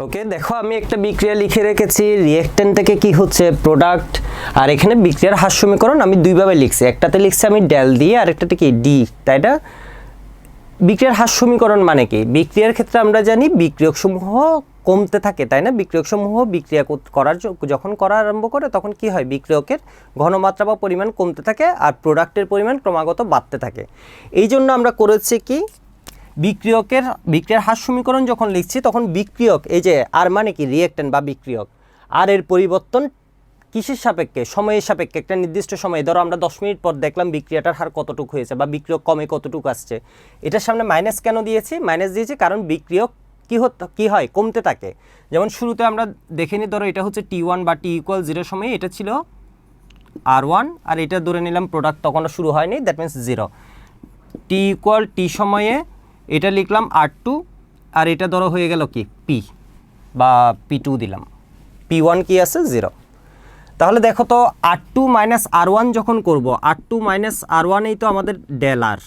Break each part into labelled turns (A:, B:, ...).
A: ওকে, দেখো আমি একটা বিক্রিয়া লিখে রেখেছি রিয়েক্টেন্ট থেকে কি হচ্ছে প্রোডাক্ট আর এখানে বিক্রিয়ার হার সমীকরণ আমি দুইভাবে লিখছি, একটাতে লিখছি আমি ডেল দিয়ে আর একটাতে কি ডি তাই না? বিক্রিয়ার হার সমীকরণ মানে কি? বিক্রিয়ার ক্ষেত্রে আমরা জানি বিক্রিয়ক সমূহ কমতে থাকে, তাই না? বিক্রিয়ক সমূহ বিক্রিয়া কর- করার যখন করা আরম্ভ করে তখন কি হয়? বিক্রিয়কের ঘনমাত্রা বা পরিমাণ কমতে থাকে আর প্রোডাক্টের পরিমাণ ক্রমাগত বাড়তে থাকে। এই জন্য আমরা করেছি কি? বিক্রিয়কের, বিক্রিয়ার হার সমীকরণ যখন লিখছি, তখন বিক্রিয়ক, এই যে আর মানে কি? রিয়েক্টেন্ট বা বিক্রিয়ক। আর এর পরিবর্তন কিসের সাপেক্ষে? সময়ের সাপেক্ষে। একটা নির্দিষ্ট সময়ে, ধরো আমরা দশ মিনিট পর দেখলাম বিক্রিয়াটার হার কতটুকু হয়েছে বা বিক্রিয়ক কমে কতটুকু আসছে। এটার সামনে মাইনাস কেন দিয়েছি? মাইনাস দিয়েছি কারণ বিক্রিয়ক কী হত, কী হয়? কমতে থাকে। যেমন শুরুতে আমরা দেখে নিই ধরো এটা হচ্ছে টি ওয়ান বা টি ইকুয়াল জিরো সময়ে এটা ছিল আর ওয়ান আর এটা ধরে নিলাম প্রোডাক্ট তখনও শুরু হয়নি that means zero T equal T সময়ে এটা লিখলাম আর টু, আর এটা ধরো হয়ে গেল কি? পি, বা পি টু দিলাম। পি ওয়ান কি আছে? জিরো। তাহলে দেখো তো, আর টু মাইনাস আর ওয়ান যখন করব, আর টু মাইনাস আর ওয়ানেই তো আমাদের ডেল আর।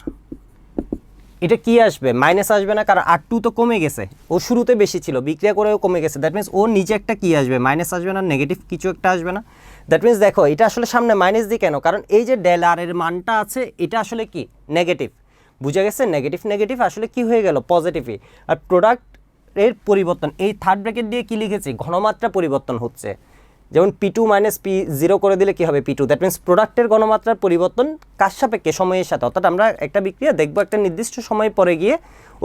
A: এটা কি আসবে? মাইনাস আসবে না, কারণ আর টু তো কমে গেছে। ও শুরুতে বেশি ছিল, বিক্রিয়া করেও কমে গেছে। দ্যাট মিন্স ও নিচে একটা কি আসবে? মাইনাস আসবে না নেগেটিভ কিছু একটা আসবে না। দ্যাট মিন্স দেখো, এটা আসলে সামনে মাইনাস দিই কেন? কারণ এই যে ডেল আর এর মানটা আছে, এটা আসলে কি? নেগেটিভ বুঝা গেছে নেগেটিভ নেগেটিভ আসলে কি হয়ে গেল? পজিটিভই আর প্রোডাক্টের পরিবর্তন, এই থার্ড ব্র্যাকেট দিয়ে কি লিখেছি? ঘনমাত্রা পরিবর্তন হচ্ছে। যেমন P two minus P zero করে দিলে কি হবে পি টু দ্যাট মিনস প্রোডাক্টের গণমাত্রার পরিবর্তন কার সাপেক্ষে? সময়ের সাথে। অর্থাৎ আমরা একটা বিক্রিয়া দেখব একটা নির্দিষ্ট সময় পরে গিয়ে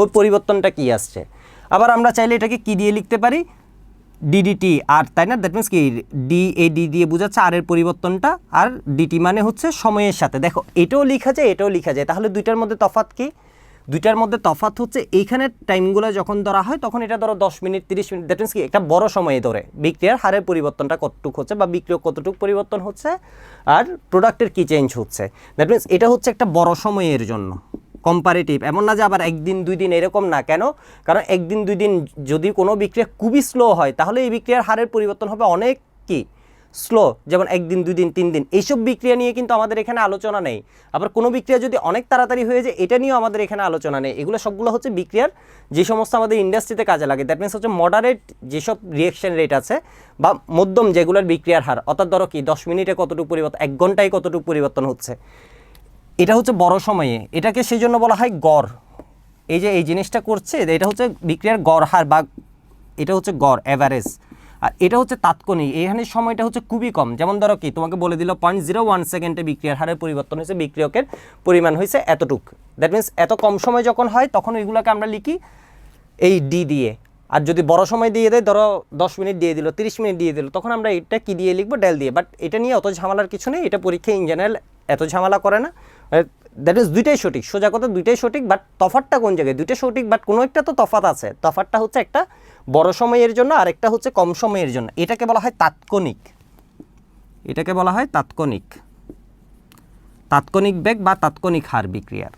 A: ওর পরিবর্তনটা কি আসছে। আবার আমরা চাইলে এটাকে কী দিয়ে লিখতে পারি? ডিডিটি আর তাই না? দ্যাট মিনস কি? ডি এ ডি দিয়ে বোঝাচ্ছে আর এর পরিবর্তনটা, আর ডিটি মানে হচ্ছে সময়ের সাথে। দেখো, এটাও লেখা যায়, এটাও লেখা যায়। তাহলে দুইটার মধ্যে তফাৎ কি? দুইটার মধ্যে তফাৎ হচ্ছে এইখানের টাইমগুলো যখন ধরা হয়, তখন এটা ধরো দশ মিনিট, তিরিশ মিনিট দ্যাট মিনস কি? একটা বড় সময়ে ধরে। বিক্রিয়ার হারের পরিবর্তনটা কতটুকু হচ্ছে বা বিক্রিয়ক কতটুকু পরিবর্তন হচ্ছে, আর প্রোডাক্টের কি চেঞ্জ হচ্ছে? দ্যাট মিনস এটা হচ্ছে একটা বড় সময়ের জন্য। কম্পারেটিভ এমন না যে আবার একদিন দুই দিন এরকম না। কেন? কারণ একদিন দুই দিন যদি কোনো বিক্রিয়া খুবই স্লো হয়, তাহলে এই বিক্রিয়ার হারের পরিবর্তন হবে অনেক কি? স্লো যেমন একদিন দুই দিন তিন দিন এইসব বিক্রিয়া নিয়ে কিন্তু আমাদের এখানে আলোচনা নেই। আবার কোনো বিক্রিয়া যদি অনেক তাড়াতাড়ি হয়ে যায়, এটা নিয়েও আমাদের এখানে আলোচনা নেই। এগুলো সবগুলো হচ্ছে বিক্রিয়ার যে সমস্ত আমাদের ইন্ডাস্ট্রিতে কাজে লাগে। দ্যাট মিনস হচ্ছে মডারেট যেসব রিয়েকশন রেট আছে, বা মধ্যম যেগুলোর বিক্রিয়ার হার, অর্থাৎ ধরো কি, দশ মিনিটে কতটুকু পরিবর্তন, এক ঘন্টায় কতটুকু পরিবর্তন হচ্ছে? এটা হচ্ছে বড় সময়ে। এটাকে সেই জন্য বলা হয় গড়। এই যে এই জিনিসটা করছে, এটা হচ্ছে বিক্রিয়ার গড় হার বা এটা হচ্ছে গড় অ্যাভারেজ আর এটা হচ্ছে তাৎক্ষণিক। এখানে সময়টা হচ্ছে খুবই কম। যেমন ধরো কি, তোমাকে বলে দিল পয়েন্ট জিরো ওয়ান সেকেন্ডে বিক্রিয়ার হারের পরিবর্তন হয়েছে, বিক্রিয়কের পরিমাণ হয়েছে এতটুক। দ্যাট মিন্স এত কম সময় যখন হয়, তখন ওইগুলোকে আমরা লিখি এই ডি দিয়ে। আর যদি বড় সময় দিয়ে দেয়, ধরো দশ মিনিট দিয়ে দিল, তিরিশ মিনিট দিয়ে দিল, তখন আমরা এটা কি দিয়ে লিখব? ডেল দিয়ে। বাট এটা নিয়ে অত ঝামেলার কিছু নেই। এটা পরীক্ষায় ইন জেনারেল এত ঝামেলা করে না। দ্যাট ইজ দুইটাই সঠিক। সোজা কথা দুইটাই সঠিক বাট তফাতটা কোন জায়গায়? দুইটা সঠিক বাট কোনো একটা তো তফাত আছে। তফাতটা হচ্ছে একটা বড় সময়ের জন্য আর একটা হচ্ছে কম সময়ের জন্য। এটাকে বলা হয় তাৎক্ষণিক। এটাকে বলা হয় তাৎক্ষণিক। তাৎক্ষণিক বেগ বা তাৎক্ষণিক হার বিক্রিয়ার।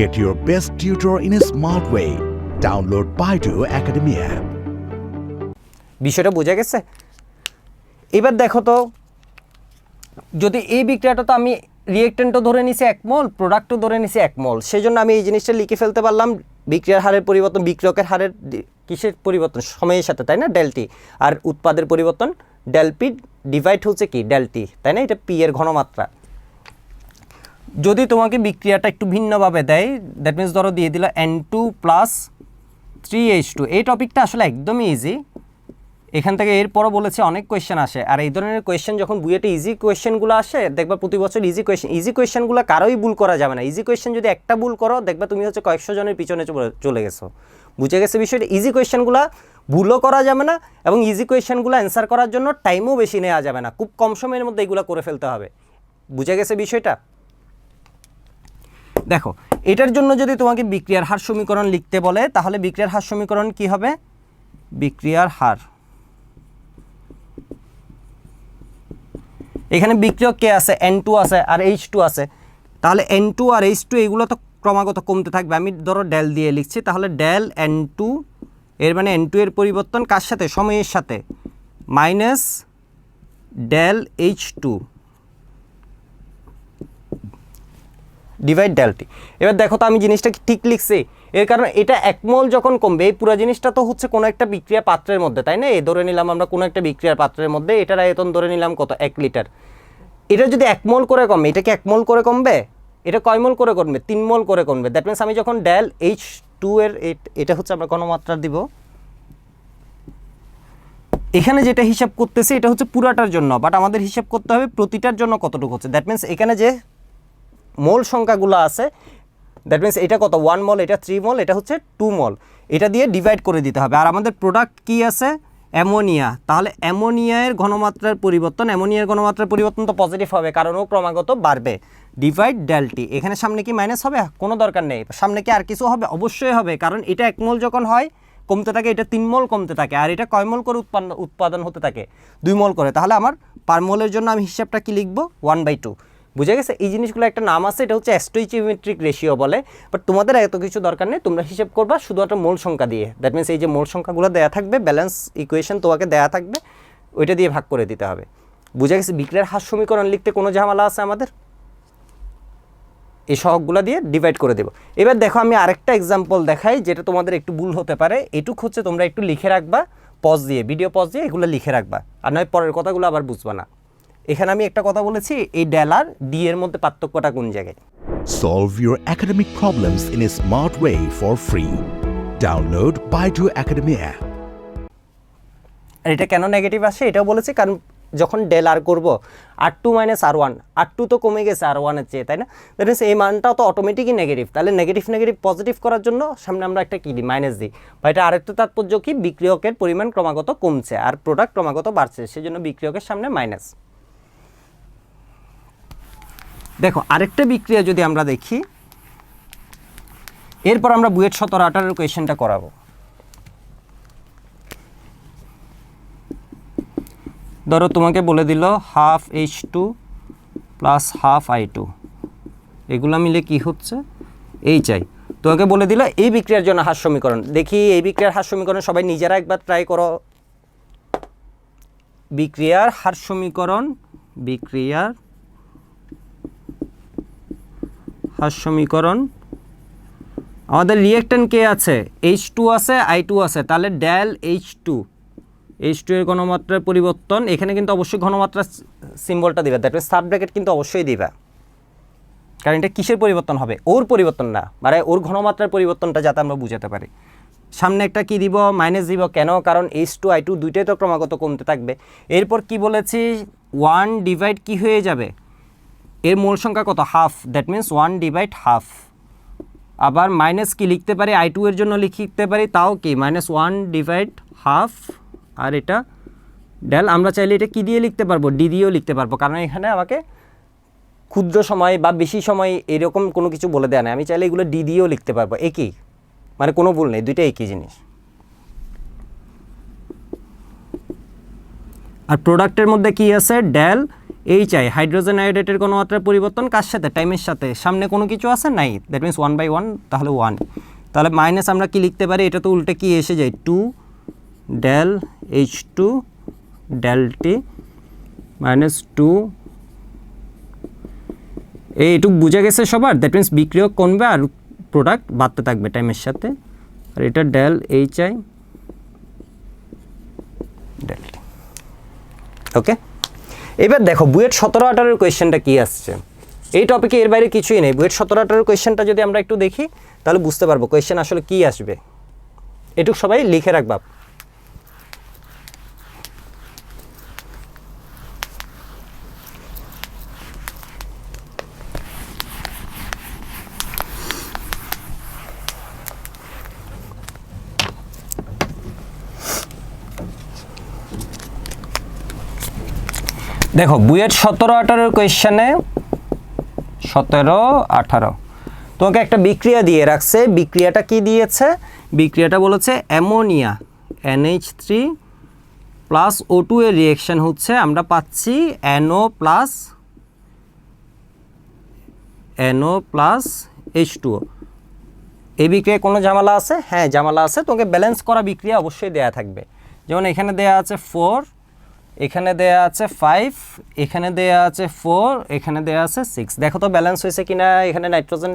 B: Get your best tutor in a smart way. Download Baidu Academy app
A: বিষয়টা বোঝা গেছে? এবার দেখো তো যদি এই বিক্রিয়াটা তো আমি রিয়েক্টেন্টও ধরে নিছি এক মল প্রোডাক্টও ধরে নিছি এক মল। সেই জন্য আমি এই জিনিসটা লিখে ফেলতে পারলাম, বিক্রিয়ার হারের পরিবর্তন বিক্রিয়কের হারের কিসের পরিবর্তন? সময়ের সাথে, তাই না? ডেলটি। আর উৎপাদের পরিবর্তন, ডেলপি ডিভাইড হচ্ছে কি? ডেলটি, তাই না? এটা পি এর ঘনমাত্রা। যদি তোমাকে বিক্রিয়াটা একটু ভিন্নভাবে দেয় দ্যাট মিনস ধরো দিয়ে দিল N two plus three H two এই টপিকটা আসলে একদমই ইজি এখান থেকে এরপরও বলেছে, অনেক কোয়েশ্চেন আসে। আর এই ধরনের কোয়েশ্চেন যখন বুয়েটে ইজি কোয়েশ্চেনগুলো আসে, দেখবা প্রতি বছর ইজি কোয়েশ্চেন ইজি কোয়েশ্চেনগুলো কারোই ভুল করা যাবে না। ইজি কোয়েশ্চেন যদি একটা ভুল করো, দেখবা তুমি হচ্ছে কয়েকশো জনের পিছনে চলে- গেছো। বুঝে গেছে বিষয়টা? ইজি কোয়েশ্চেনগুলো ভুলও করা যাবে না এবং ইজি কোয়েশ্চেনগুলো অ্যান্সার করার জন্য টাইমও বেশি নেওয়া যাবে না। খুব কম সময়ের মধ্যে এগুলো করে ফেলতে হবে। বুঝে গেছে বিষয়টা? দেখো, এটার জন্য যদি তোমাকে বিক্রিয়ার হার সমীকরণ লিখতে বলে, তাহলে বিক্রিয়ার হার সমীকরণ কি হবে? বিক্রিয়ার হার। এখানে বিক্রিয়ক কে আছে? এন টু আছে আর এইচ টু আছে। তাহলে এন টু আর এইচ টু এগুলো তো ক্রমাগত কমতে থাকবে। আমি ধরো ডেল দিয়ে লিখছি, তাহলে ডেল এন টু এর মানে এন টু এর পরিবর্তন কার সাথে? সময়ের সাথে। Minus del H two divide del T এবার দেখো তো আমি জিনিসটা ঠিক লিখছি? এর কারণে এটা একমল যখন কমবে, এই পুরো জিনিসটা তো হচ্ছে কোনো একটা বিক্রিয়া পাত্রের মধ্যে, তাই না? এই ধরে নিলাম আমরা কোনো একটা বিক্রিয়ার পাত্রের মধ্যে এটার আয়তন ধরে নিলাম কত? এক লিটার। এটা যদি একমল করে কমবে এটা কি এক মোল করে কমবে? এটা কয়মল করে কমবে? তিনমল করে কমবে। দ্যাট মিনস আমি যখন ড্যাল এইচ টু এর এট- হচ্ছে আমরা ঘনমাত্রা দিব। এখানে যেটা হিসাব করতেছি, এটা হচ্ছে পুরাটার জন্য বাট আমাদের হিসাব করতে হবে প্রতিটার জন্য কতটুকু হচ্ছে। দ্যাট মিনস এখানে যে মোল সংখ্যাগুলো আছে দ্যাট মিনস এটা কত? ওয়ান মল এটা থ্রি মল এটা হচ্ছে টু মল এটা দিয়ে ডিভাইড করে দিতে হবে। আর আমাদের প্রোডাক্ট কি আছে? অ্যামোনিয়া তাহলে অ্যামোনিয়ার ঘনমাত্রার পরিবর্তন অ্যামোনিয়ার ঘনমাত্রার পরিবর্তন তো পজিটিভ হবে, কারণ ও ক্রমাগত বাড়বে। ডিভাইড ডেলটি এখানে সামনে কি মাইনাস হবে? কোনো দরকার নেই। সামনে কি আর কিছু হবে? অবশ্যই হবে, কারণ এটা এক মোল যখন হয়, কমতে থাকে, এটা তিন মোল কমতে থাকে, আর এটা কয় মোল করে উৎপাদন উৎপাদন হতে থাকে? দুই মল করে। তাহলে আমার পার মোলের জন্য আমি হিসাবটা কি লিখব? ওয়ান বাই টু বুঝে গেছে? এই জিনিসগুলো একটা নাম আছে, এটা হচ্ছে অ্যাস্টোইচিমেট্রিক রেশিও বলে। বাট তোমাদের এত কিছু দরকার নেই, তোমরা হিসাব করবা শুধু একটা মোল সংখ্যা দিয়ে। দ্যাট মিনস এই যে মোল সংখ্যাগুলো দেয়া থাকবে ব্যালেন্স ইকুয়েশন তোমাকে দেয়া থাকবে, ওইটা দিয়ে ভাগ করে দিতে হবে। বুঝে গেছে? বিক্রিয়ার হার সমীকরণ লিখতে কোনো ঝামেলা আছে আমাদের? এই সহগগুলো দিয়ে ডিভাইড করে দেবো। এবার দেখো, আমি আরেকটা এক্সাম্পল দেখাই, যেটা তোমাদের একটু ভুল হতে পারে। এটুক হচ্ছে তোমরা একটু লিখে রাখবা পজ দিয়ে ভিডিও পজ দিয়ে এগুলো লিখে রাখবা। আর নয়, পরের কথাগুলো আবার বুঝবা না। এখানে আমি একটা কথা বলেছি এই ডেল আর ডি এর মধ্যে পার্থক্যটা কোন জায়গায়?
B: Solve your academic problems in a smart way for free. Download Baidu Academy app.
A: আর এটা কেন নেগেটিভ আসে? এটাও বলেছি কারণ যখন ডেল আর করব R two minus R one R two তো কমে গেছে আর ওয়ানের চেয়ে তাই না? দ্যাট মিনস এই মানটাও তো অটোমেটিকই নেগেটিভ তাহলে নেগেটিভ নেগেটিভ পজিটিভ করার জন্য সামনে আমরা একটা কী দিই? মাইনাস দিই। বা এটা আরেকটা তাৎপর্য কি? বিক্রিয়কের পরিমাণ ক্রমাগত কমছে আর প্রোডাক্ট ক্রমাগত বাড়ছে সেজন্য বিক্রিয়কের সামনে মাইনাস দেখো, আরেকটা বিক্রিয়া যদি আমরা দেখি, এরপর আমরা বুয়েট সতেরো আঠারোর কোয়েশনটা করাবো। ধরো, তোমাকে বলে দিল half H two plus half I two এগুলো মিলে কি হচ্ছে? এই চাই তোমাকে বলে দিল এই বিক্রিয়ার জন্য হার সমীকরণ। দেখি, এই বিক্রিয়ার হার সমীকরণ সবাই নিজেরা একবার ট্রাই করো। বিক্রিয়ার হার সমীকরণ, বিক্রিয়ার হার সমীকরণ। আমাদের রিয়েক্টেন্ট কে আছে? এইচ টু আছে আই টু আছে। তাহলে del H two H two এর ঘনমাত্রার পরিবর্তন, এখানে কিন্তু অবশ্যই ঘনমাত্রার সিম্বলটা দিবে। দ্যাট মিনস সাব ব্র্যাকেট কিন্তু অবশ্যই দিবে। কারণ এটা কিসের পরিবর্তন হবে? ওর পরিবর্তন না। মানে ওর ঘনমাত্রার পরিবর্তনটা যাতে আমরা বুঝাতে পারি। সামনে একটা কি দিব? মাইনাস দিব। কেন? কারণ এইচ টু আই টু দুইটাই তো ক্রমাগত কমতে থাকবে। এরপর কি বলেছি? ওয়ান ডিভাইড কি হয়ে যাবে? এর মূল সংখ্যা কত? Half that means one divide half আবার মাইনাস কি লিখতে পারি? আই টু এর জন্য লিখতে পারি, তাও কি? মাইনাস ওয়ান ডিভাইড হাফ আর এটা ডেল আমরা চাইলে এটা কি দিয়ে লিখতে পারব? ডি দিয়েও লিখতে পারব, কারণ এখানে আমাকে ক্ষুদ্র সময় বা বেশি সময় এরকম কোনো কিছু বলে দেয় না আমি চাইলে এগুলো ডি দিয়েও লিখতে পারব, একই। মানে কোনো ভুল নেই, দুইটা একই জিনিস। আর প্রোডাক্টের মধ্যে কি আছে? ড্যাল এই চাই হাইড্রোজেন আয়োডেটের কোনো মাত্রার পরিবর্তন কার সাথে? টাইমের সাথে। সামনে কোনো কিছু আছে? নাই। That means one by one তাহলে ওয়ান তাহলে মাইনাস আমরা কি লিখতে পারি? এটা তো উল্টে কি এসে যায়? Two del H two del T minus two এইটুক বুঝে গেছে সবার? দ্যাট মিনস বিক্রিয়ক কমবে আর প্রোডাক্ট বাড়তে থাকবে টাইমের সাথে। আর এটা del H I del okay এবার দেখো, বুয়েট সতেরো আঠারোর কোয়েশ্চেনটা কী আসছে? এই টপিকে এর বাইরে কিছুই নেই। বুয়েট সতেরো আঠারোর কোয়েশ্চেনটা যদি আমরা একটু দেখি, তাহলে বুঝতে পারব কোয়েশ্চেন আসলে কী আসবে। এটুক সবাই লিখে রাখবা। দেখো, বুয়েট সতেরো আঠারোর কোয়েশ্চেনে সতেরো আঠারো। তোমাকে একটা বিক্রিয়া দিয়ে রাখছে। বিক্রিয়াটা কি দিয়েছে? বিক্রিয়াটা বলেছে ammonia, NH three plus O two এর রিয়েকশন হচ্ছে, আমরা পাচ্ছি NO plus NO plus H two এই বিক্রিয়ায় কোনো ঝামেলা আছে? হ্যাঁ ঝামেলা আছে। তোমাকে ব্যালেন্স করা বিক্রিয়া অবশ্যই দেয়া থাকবে। যেমন এখানে দেয়া আছে ফোর এখানে দেয়া আছে ফাইভ এখানে দেয়া আছে ফোর এখানে দেয়া আছে সিক্স দেখো তো ব্যালেন্স হয়েছে কিনা, এখানে নাইট্রোজেন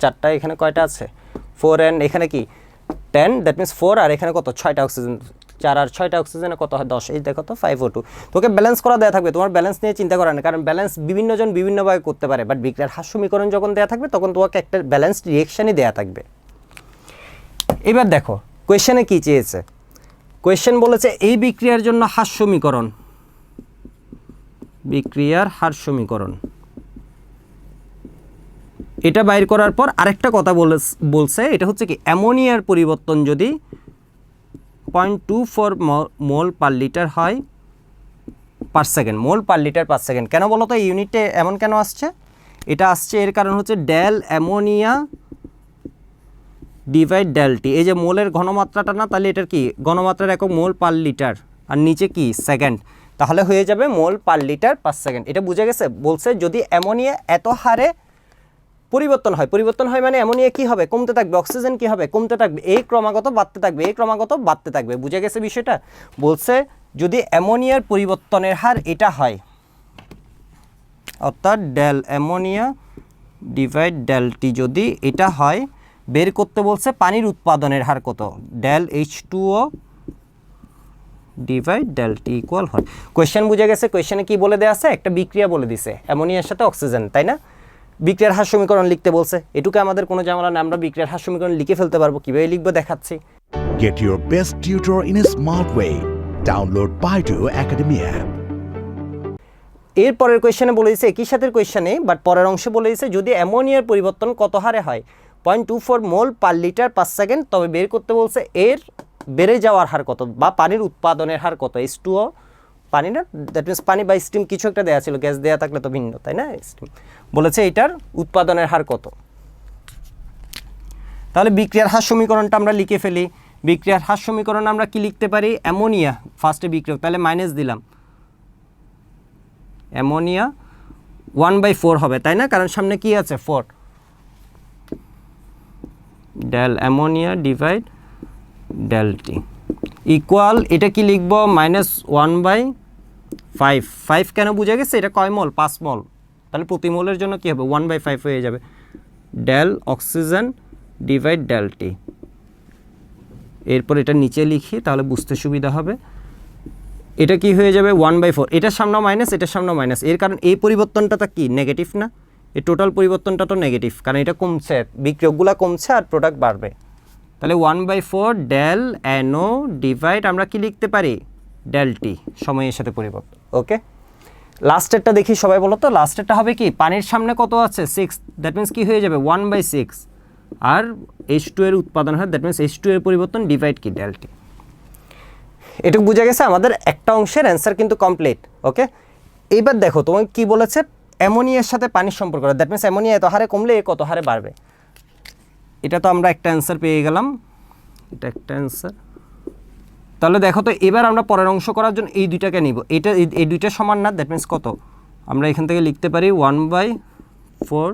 A: চারটা, এখানে কয়টা আছে? ফোর অ্যান্ড এখানে কি? টেন দ্যাট মিনস ফোর আর এখানে কত? ছয়টা অক্সিজেন চার আর ছয়টা অক্সিজেনে কত হয়? দশ। এই দেখো তো ফাইভ ও টু তোকে ব্যালেন্স করা দেওয়া থাকবে, তোমার ব্যালেন্স নিয়ে চিন্তা করা না কারণ ব্যালেন্স বিভিন্নজন বিভিন্নভাবে করতে পারে বাট বিক্রিয়ার হার সমীকরণ যখন দেওয়া থাকবে, তখন তোমাকে একটা ব্যালেন্স রিয়েকশনই দেওয়া থাকবে। এবার দেখো কোয়েশ্চেনে কী চেয়েছে? কোয়েশ্চেন বলেছে, এই বিক্রিয়ার জন্য হার সমীকরণ বিক্রিয়ার হার সমীকরণ এটা বাইর করার পর আরেকটা কথা বলে বলছে, এটা হচ্ছে কি, অ্যামোনিয়ার পরিবর্তন যদি point two four mole per litre হয় per second, mole per litre per second. কেন বলো তো, এই ইউনিটে এমন কেন আসছে? এটা আসছে এর কারণ হচ্ছে ডেল অ্যামোনিয়া ডিভাইড ডেলটি এই যে মোলের ঘনমাত্রাটা না, তাহলে এটার কি? ঘনমাত্রার একক মোল পার লিটার। আর নিচে কি? সেকেন্ড তাহলে হয়ে যাবে mole per litre per second এটা বুঝে গেছে? বলছে যদি অ্যামোনিয়া এত হারে পরিবর্তন হয় পরিবর্তন হয় মানে অ্যামোনিয়া কি হবে? কমতে থাকবে। অক্সিজেন কি হবে? কমতে থাকবে। এই ক্রমাগত বাড়তে থাকবে, এই ক্রমাগত বাড়তে থাকবে। বুঝে গেছে বিষয়টা? বলছে যদি অ্যামোনিয়ার পরিবর্তনের হার এটা হয়, অর্থাৎ ডেল অ্যামোনিয়া ডিভাইড ডেলটি যদি এটা হয় বের করতে বলছে পানির উৎপাদনের হার কত? ডেল এইচ টুও ডিভাইড ডেলটি ইকুয়াল হয়। কোয়েশ্চেন বুঝে গেছে কোয়েশ্চেনে কি বলে দেওয়া আছে? একটা বিক্রিয়া বলে দিছে অ্যামোনিয়ার সাথে অক্সিজেন তাই না? বিক্রিয়ার হার সমীকরণ লিখতে বলছে। এটুকু আমাদের কোনো ঝামেলা না আমরা বিক্রিয়ার হার সমীকরণ লিখে ফেলতে পারব। কীভাবে লিখব দেখাচ্ছি।
B: Get your best tutor in a smart way. Download Baidu Academy app.
A: এর পরের কোয়েশ্চেনে বলে দিছে একই সাথে কোয়েশ্চেনে বাট পরের অংশে বলে দিছে যদি অ্যামোনিয়ার পরিবর্তন কত হারে হয়? Point two four mole per litre per second. তবে বের করতে বলছে এর বেড়ে যাওয়ার হার কত? বা পানির উৎপাদনের হার কত? এস টুও পানি না? দ্যাট মিনস পানি বা স্টিম কিছু একটা দেওয়া ছিল গ্যাস দেওয়া থাকলে তো ভিন্ন, তাই না? স্টিম বলেছে এটার উৎপাদনের হার কত? তাহলে বিক্রিয়ার হার সমীকরণটা আমরা লিখে ফেলি। বিক্রিয়ার হার সমীকরণ আমরা কি লিখতে পারি? অ্যামোনিয়া। ফার্স্টে বিক্রিয়ক, তাহলে মাইনাস দিলাম। অ্যামোনিয়া ওয়ান বাই ফোর হবে, তাই না? কারণ সামনে কি আছে? Four del ammonia divide del T equal এটা কি লিখব? Minus one by five five কেন বুঝে গেছে? এটা কয় মল? পাঁচ মল। তাহলে প্রতি মোলের জন্য কী হবে? ওয়ান বাই ফাইভ হয়ে যাবে। ডেল অক্সিজেন ডিভাইড ডেলটি এরপর এটা নিচে লিখি, তাহলে বুঝতে সুবিধা হবে। এটা কি হয়ে যাবে? ওয়ান বাই ফোর এটার সামনে মাইনাস এটার সামনে মাইনাস এর কারণ এই পরিবর্তনটা তো কি? নেগেটিভ না? এই টোটাল পরিবর্তনটা তো নেগেটিভ কারণ এটা কমছে বিক্রিয়কগুলো কমছে আর প্রোডাক্ট বাড়বে। তাহলে ওয়ান বাই ফোর ডেল অ্যানো ডিভাইড আমরা কি লিখতে পারি? ডেল টি সময়ের সাথে পরিবর্তন ওকে লাস্টেরটা দেখি সবাই বলো তো লাস্টেরটা হবে কি? পানির সামনে কত আছে? সিক্স দ্যাট মিন্স কি হয়ে যাবে? ওয়ান বাই সিক্স আর এইচ টু এর উৎপাদন হয় দ্যাট মিন্স এইচ টু এর পরিবর্তন ডিভাইড কি? ডেল টি এটুকু বোঝা গেছে আমাদের একটা অংশের অ্যান্সার কিন্তু কমপ্লিট ওকে এইবার দেখো, তোমাকে কি বলেছে? অ্যামোনিয়ার সাথে পানির সম্পর্ক দ্যাট মিনস অ্যামোনিয়া এত হারে কমলে কত হারে বাড়বে। এটা তো আমরা একটা অ্যান্সার পেয়ে গেলাম। এটা একটা অ্যান্সার তাহলে দেখো তো, এবার আমরা পরের অংশ করার জন্য এই দুইটাকে নিব। এটা এই দুইটা সমান না দ্যাট মিনস কত? আমরা এখান থেকে লিখতে পারি one by four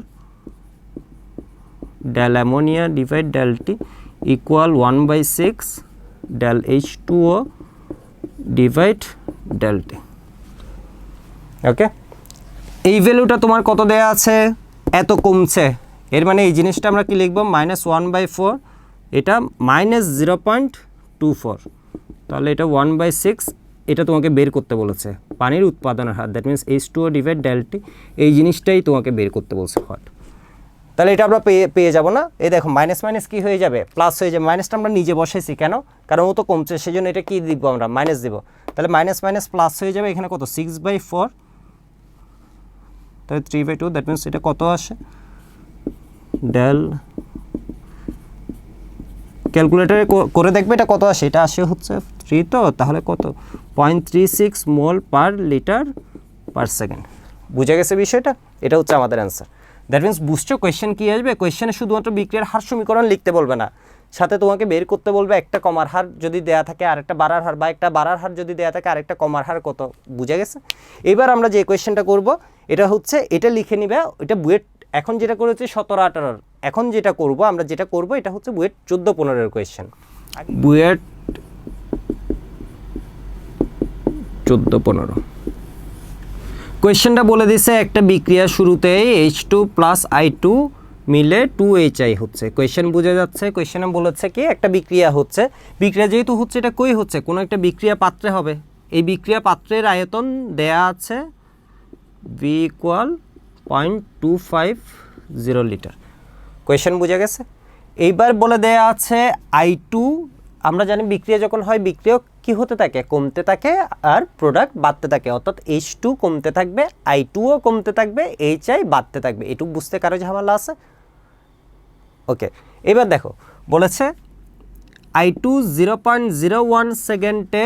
A: del ammonia divide del T equal one by six del H two O divide del T okay এই ভ্যালুটা তোমার কত দেয়া আছে? এত কমছে। এর মানে এই জিনিসটা আমরা কি লিখব? মাইনাস ওয়ান বাই ফোর এটা minus zero point two four তাহলে এটা ওয়ান বাই সিক্স এটা তোমাকে বের করতে বলেছে। পানির উৎপাদনের হার that means H two divide del T এই জিনিসটাই তোমাকে বের করতে বলছে হট তাহলে এটা আমরা পেয়ে পেয়ে যাব না? এই দেখো মাইনাস মাইনাস কী হয়ে যাবে? প্লাস হয়ে যাবে। মাইনাসটা আমরা নিজে বসেছি কেন? কারণ ও তো কমছে সেই জন্য এটা কী দিব আমরা? মাইনাস দিব। তাহলে মাইনাস মাইনাস প্লাস হয়ে যাবে এখানে কত? সিক্স বাই ফোর তাহলে three by two that means এটা কত আসে? ডেল ক্যালকুলেটারে করে দেখবে এটা কত আসে? এটা আসে হচ্ছে থ্রি তো, তাহলে কত? Point three six mole per litre per second বুঝে গেছে বিষয়টা? এটা হচ্ছে আমাদের অ্যান্সার দ্যাট মিনস বুঝছ? কোয়েশ্চেন কী আসবে? কোয়েশ্চেনে শুধুমাত্র বিক্রিয়ার হার সমীকরণ লিখতে বলবে না। সাথে তোমাকে বের করতে বলবে একটা কমার হার যদি দেয়া থাকে আরেকটা বাড়ার হার বা একটা বাড়ার হার যদি দেয়া থাকে আরেকটা কমার হার কত? বুঝে গেছে? এবার আমরা যে কোয়েশ্চেনটা করব, এটা হচ্ছে এটা লিখে নিবে, এটা বুয়েট, এখন যেটা করেছে সতেরো আঠারোর। এখন যেটা করব, আমরা যেটা করব, এটা হচ্ছে বুয়েট চোদ্দ পনেরোর কোয়েশ্চেন বুয়েট চোদ্দ পনেরো। কোয়েশ্চেনটা বলে দিছে, একটা বিক্রিয়া শুরুতেই H two plus I two মিলে টু এইচ আই হচ্ছে। কোয়েশ্চেন বুঝে যাচ্ছে কোয়েশ্চেনে বলেছে কি, একটা বিক্রিয়া হচ্ছে। বিক্রিয়া যেহেতু হচ্ছে, এটা কই হচ্ছে? কোনো একটা বিক্রিয়া পাত্রে হবে। এই বিক্রিয়া পাত্রের আয়তন দেয়া আছে V equal point two five zero litre question বুঝে গেছে? এইবার বলে দেয়া আছে আই টু আমরা জানি বিক্রিয়া যখন হয়, বিক্রিয়া কি হতে থাকে? কমতে থাকে আর প্রোডাক্ট বাড়তে থাকে। অর্থাৎ এইচ টু কমতে থাকবে আই টুও কমতে থাকবে এইচ আই বাড়তে থাকবে। এটুকু বুঝতে কারও ঝামেলা আছে? ওকে, এবার দেখো, বলেছে I two zero point zero one সেকেন্ডে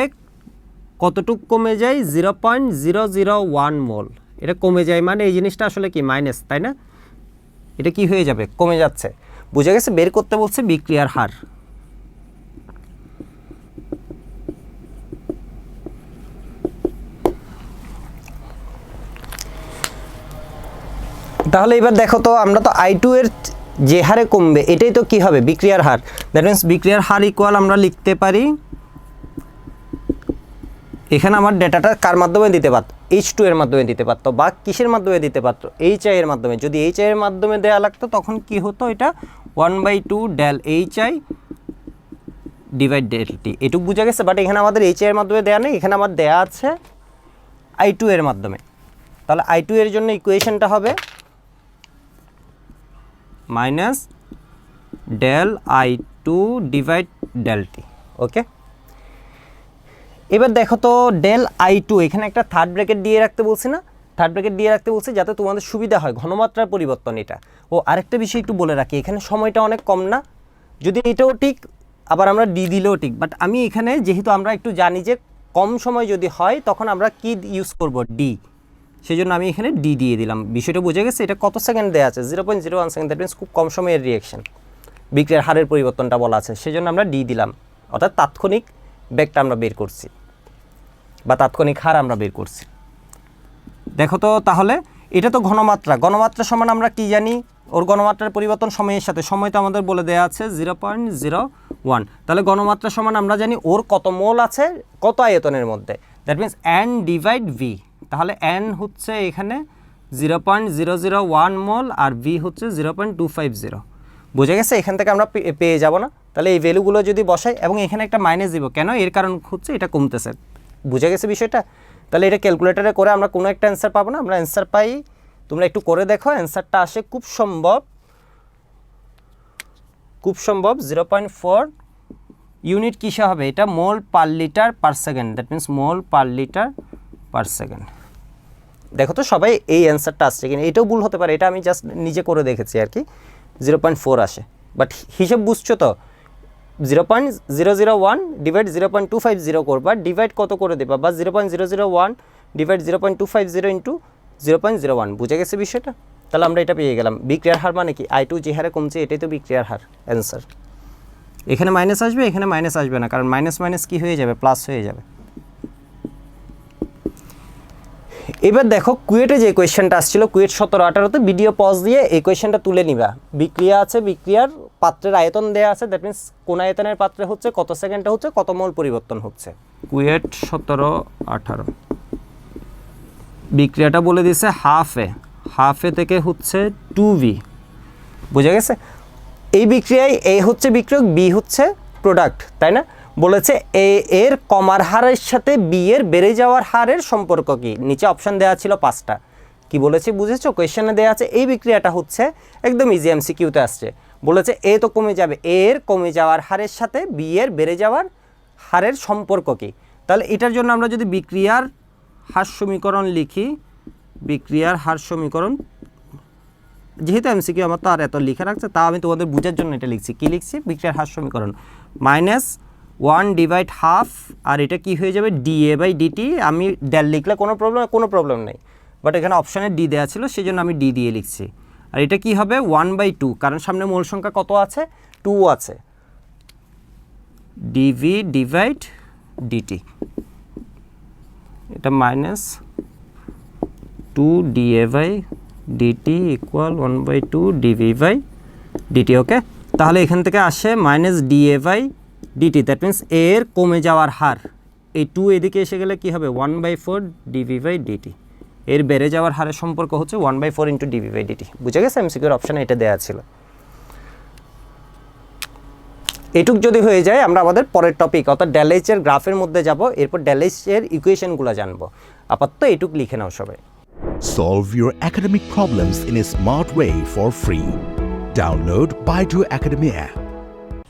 A: কতটুক কমে যায়? Zero point zero zero one mole এটা কমে যায় মানে এই জিনিসটা আসলে কি? মাইনাস তাই না? এটা কি হয়ে যাবে? কমে যাচ্ছে। বুঝে গেছে? বের করতে বলছে বিক্রিয়ার হার। তাহলে এবার দেখো তো, আমরা তো আই টু এর যে হারে কমবে, এটাই তো কি হবে? বিক্রিয়ার হার। দ্যাট মিন্স বিক্রিয়ার হার ইকুয়াল আমরা লিখতে পারি। এখানে আমার ডেটাটা কার মাধ্যমে দিতে পারত? এইচ টু এর মাধ্যমে দিতে পারতো বা কিসের মাধ্যমে দিতে পারতো? এইচ আই এর মাধ্যমে। যদি এইচ আই এর মাধ্যমে দেওয়া লাগতো, তখন কি হতো এটা? One by two del H I divide del T এটুকু বোঝা গেছে? বাট এখানে আমাদের এইচ আই এর মাধ্যমে দেওয়া নেই, এখানে আমার দেওয়া আছে আই টু এর মাধ্যমে। তাহলে আই টু এর জন্য ইকুয়েশনটা হবে minus del I two divide del T okay এবার দেখো তো ডেল আই টু এখানে একটা থার্ড ব্র্যাকেট দিয়ে রাখতে বলছি না। থার্ড ব্র্যাকেট দিয়ে রাখতে বলছি যাতে তোমাদের সুবিধা হয়, ঘনমাত্রার পরিবর্তন এটা। ও, আরেকটা বিষয় একটু বলে রাখি, এখানে সময়টা অনেক কম না। যদি এটাও ঠিক, আবার আমরা ডি দিলেও ঠিক। বাট আমি এখানে যেহেতু আমরা একটু জানি যে কম সময় যদি হয়, তখন আমরা কি ইউজ করব? ডি সেই জন্য আমি এখানে ডি দিয়ে দিলাম। বিষয়টা বুঝে গেছে, এটা কত সেকেন্ড দেওয়া আছে? Zero point zero one second that means খুব কম সময়ের রিয়েকশন বিক্রিয়ার হারের পরিবর্তনটা বলা আছে সেই জন্য আমরা ডি দিলাম। অর্থাৎ তাৎক্ষণিক ব্যাগটা আমরা বের করছি, বা তাৎক্ষণিক হার আমরা বের করছি। দেখো তো, তাহলে এটা তো ঘনমাত্রা। ঘনমাত্রা সমান আমরা কি জানি? ওর ঘনমাত্রার পরিবর্তন সময়ের সাথে। সময় তো আমাদের বলে দেওয়া আছে জিরো পয়েন্ট জিরো ওয়ান তাহলে ঘনমাত্রা সমান আমরা জানি ওর কত মোল আছে? কত আয়তনের মধ্যে? That means N divide V তাহলে এন হচ্ছে এখানে zero point zero zero one mole আর ভি হচ্ছে zero point two five zero বুঝে গেছে? এখান থেকে আমরা পেয়ে যাব না। তাহলে এই ভ্যালুগুলো যদি বসাই, এবং এখানে একটা মাইনাস দিব, কেন? এর কারণ হচ্ছে এটা কমতেছে। বুঝে গেছে বিষয়টা? তাহলে এটা ক্যালকুলেটারে করে আমরা কোনো একটা অ্যান্সার পাবো না। আমরা অ্যান্সার পাই, তোমরা একটু করে দেখো। অ্যান্সারটা আসে খুব সম্ভব খুব সম্ভব জিরো পয়েন্ট ফোর ইউনিট কিসে হবে? এটা mole per litre per second that means mole per litre per second দেখো তো সবাই এই অ্যান্সারটা আসছে কিনা, এটাও ভুল হতে পারে, এটা আমি জাস্ট নিজে করে দেখেছি আর কি। জিরো পয়েন্ট ফোর আসে। বাট হিসেব বুঝছ তো zero point zero zero one divide zero point two five zero করবা ডিভাইড কত করে দেবা? বা zero point zero zero one divide zero point two five zero into zero point zero one বুঝে গেছে বিষয়টা? তাহলে আমরা এটা পেয়ে গেলাম। বিক্রিয়ার হার মানে কি? আই টু যে হারে কমছে, এটাই তো বিক্রিয়ার হার অ্যান্সার এখানে মাইনাস আসবে, এখানে মাইনাস আসবে না, কারণ মাইনাস মাইনাস কি হয়ে যাবে? প্লাস হয়ে যাবে। এবার দেখো কুয়েটে যে কোয়েশ্চেনটা আসছিল, কুয়েট সতেরো আঠারোতে ভিডিও পজ দিয়ে এই কোয়েশ্চেনটা তুলে নিবা। বিক্রিয়া আছে, বিক্রিয়ার পাত্রের আয়তন দেয়া আছে দ্যাট মিন্স কোন আয়তনের পাত্রে হচ্ছে, কত সেকেন্ডে হচ্ছে, কত মোল পরিবর্তন হচ্ছে। কুয়েট সতেরো আঠারো। বিক্রিয়াটা বলে দিছে হাফে হাফে থেকে হচ্ছে টু ভি বুঝে গেছে? এই বিক্রিয়ায় এ হচ্ছে বিক্রিয়ক বি হচ্ছে প্রোডাক্ট তাই না? বলেছে, এ, এর কমার হারের সাথে বি এর বেড়ে যাওয়ার হারের সম্পর্ক কি? নিচে অপশন দেওয়া ছিল পাঁচটা। কি বলেছে বুঝেছ? কোয়েশ্চেনে দেওয়া আছে, এই বিক্রিয়াটা হচ্ছে একদম ইজি এমসিকিউতে আসছে। বলেছে, এ তো কমে যাবে, এ এর কমে যাওয়ার হারের সাথে বি এর বেড়ে যাওয়ার হারের সম্পর্ক কি? তাহলে এটার জন্য আমরা যদি বিক্রিয়ার হার সমীকরণ লিখি, বিক্রিয়ার হার সমীকরণ, যেহেতু এমসিকিউ আমার তো আর এত লিখে রাখছে, তা আমি তোমাদের বোঝার জন্য এটা লিখছি। কী লিখছি? বিক্রিয়ার হার সমীকরণ। মাইনাস ওয়ান ডিভাইড হাফ আর এটা কি হয়ে যাবে? ডি এ বাই ডিটি আমি ডেল লিখলে কোনো প্রবলেম কোনো প্রবলেম নেই। বাট এখানে অপশানে ডি দেওয়া ছিল সেই জন্য আমি ডি দিয়ে লিখছি। আর এটা কি হবে? ওয়ান বাই টু কারণ সামনে মূল সংখ্যা কত আছে? টু আছে। ডিভি ডিভাইড ডিটি এটা minus two DA by DT equal one by two DV by DT okay তাহলে এখান থেকে আসে minus DA by DT that means এর কমে যাওয়ার হার। এই টু এদিকে এসে গেলে কি হবে? One by four DV by DT এর বেড়ে যাওয়ার হারের সম্পর্ক হচ্ছে one by four into DV by DT বুঝে গেছে? এমসিকিউর অপশানে এটা দেওয়া ছিল। এটুক যদি হয়ে যায়, আমরা আমাদের পরের টপিক অর্থাৎ ড্যালেজের গ্রাফের মধ্যে যাব। এরপর ড্যালেজের ইকুয়েশনগুলো জানব। আপাতত এটুক লিখে নাও সবাই।
B: Solve your academic problems in a smart way for free. Download Baidu Academy app.